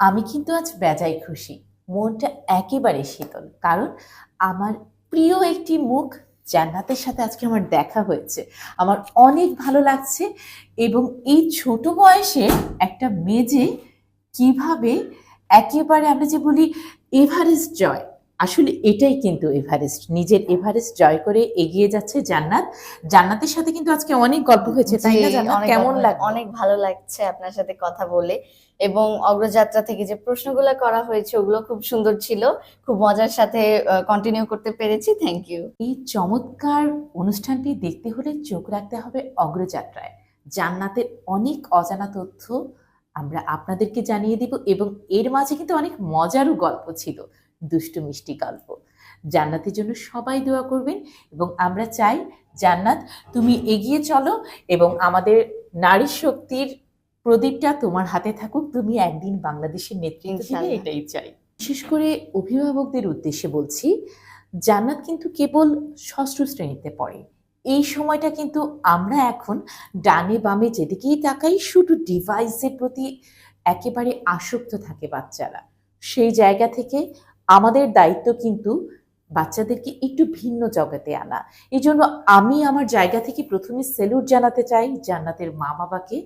আমি কিন্তু আজ বেজায় খুশি। মনটা একেবারে শীতল, কারণ আমার প্রিয় একটি মুখ জান্নাতের সাথে আজকে আমার দেখা হয়েছে। আমার অনেক ভালো লাগছে এবং এই ছোট বয়সে একটা মেজে কীভাবে একেবারে আমরা যে বলি এভারেস্ট জয় আসলে এটাই কিন্তু এভারেস্ট। নিজের এভারেস্ট জয় করে এগিয়ে যাচ্ছে জান্নাত। জান্নাতের সাথে কিন্তু আজকে অনেক গল্প হয়েছে তাই না জান্নাত? কেমন লাগল? অনেক ভালো লাগছে আপনার সাথে কথা বলে। এবং অগ্রযাত্রা থেকে যে প্রশ্নগুলো করা হয়েছে ওগুলো খুব সুন্দর ছিল। খুব মজার সাথে কন্টিনিউ করতে পেরেছি। থ্যাংক ইউ এই চমৎকার অনুষ্ঠানটি দেখতে হলে চোখ রাখতে হবে অগ্রযাত্রায়। জান্নাতের অনেক অজানা তথ্য আমরা আপনাদেরকে জানিয়ে দিব এবং এর মাঝে কিন্তু অনেক মজারও গল্প ছিল। দুষ্টু মিষ্টি গল্প। জান্নাতের জন্য সবাই দোয়া করবেন এবং আমরা চাই জান্নাত তুমি এগিয়ে চলো এবং আমাদের নারী শক্তির প্রদীপটা তোমার হাতে থাকুক। তুমি একদিন বাংলাদেশের নেতৃত্ব দিবে এটাই চাই। বিশেষ করে অভিভাবকদের উদ্দেশ্যে বলছি জান্নাত কিন্তু কেবল ষষ্ঠ শ্রেণীতে পড়ে। এই সময়টা কিন্তু আমরা এখন ডানে বামে যেদিকেই তাকাই শুধু ডিভাইসের প্রতি একেবারে আসক্ত থাকে বাচ্চারা। সেই জায়গা থেকে আমাদের দায়িত্ব কিন্তু বাচ্চাদেরকে একটু ভিন্ন জগতে আনা। এই জন্য আমি আমার জায়গা থেকে প্রথমে সেলুট জানাতে চাই জান্নাতের মা বাবাকে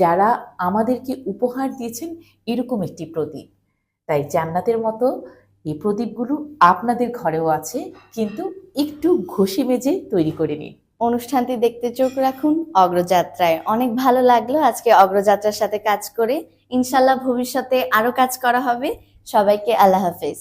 যারা আমাদেরকে উপহার দিয়েছেন এরকম একটি প্রদীপ। তাই জান্নাতের মতো এই প্রদীপগুলো আপনাদের ঘরেও আছে, কিন্তু একটু ঘষে মেজে তৈরি করে নিন। অনুষ্ঠানটি দেখতে চোখ রাখুন। অগ্রযাত্রায় অনেক ভালো লাগল আজকে অগ্রযাত্রার সাথে কাজ করে। ইনশাল্লাহ ভবিষ্যতে আরও কাজ করা হবে। সবাইকে আল্লাহ হাফেজ।